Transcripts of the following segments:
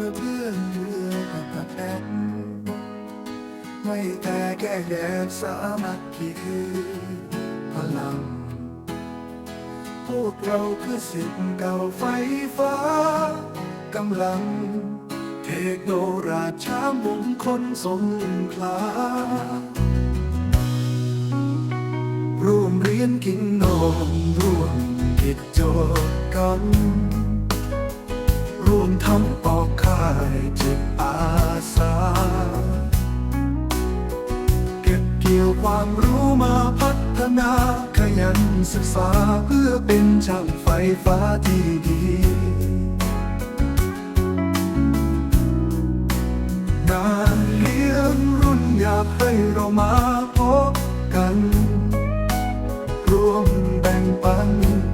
พื่อเพื่อนเพื่อแผ่นไม่แต่แก้แดดสามัคคีคือพลัง พวกเราคือสิทธิ์เก่าไฟฟ้ากำลัง เทคโนราชามงคลสงขลาร่วมเรียนกินนมร่วมคิดโจทย์กัน ร่วมทำปอก จิตอาสา เก็บเกี่ยวความรู้มาพัฒนาขยันศึกษาเพื่อเป็นช่างไฟฟ้าที่ดีงานเลี้ยงรุ่นอยากให้เรามาพบกันรวมแบ่งปัน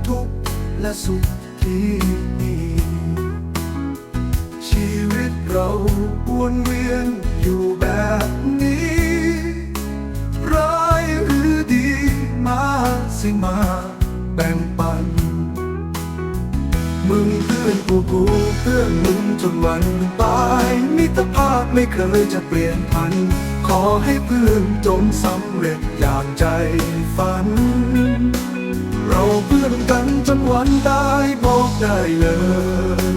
ทุกข์และสุขที่ วนเวียนอยู่แบบนี้ ร้ายหรือดีมาสิมาแบ่งปัน มึงเพื่อนกูกูเพื่อนมึงจนวันตายมิตรภาพไม่เคยจะเปลี่ยนพัน ขอให้เพื่อนจงสำเร็จอย่างใจฝัน เราเพื่อนกันจนวันได้บอกได้เลย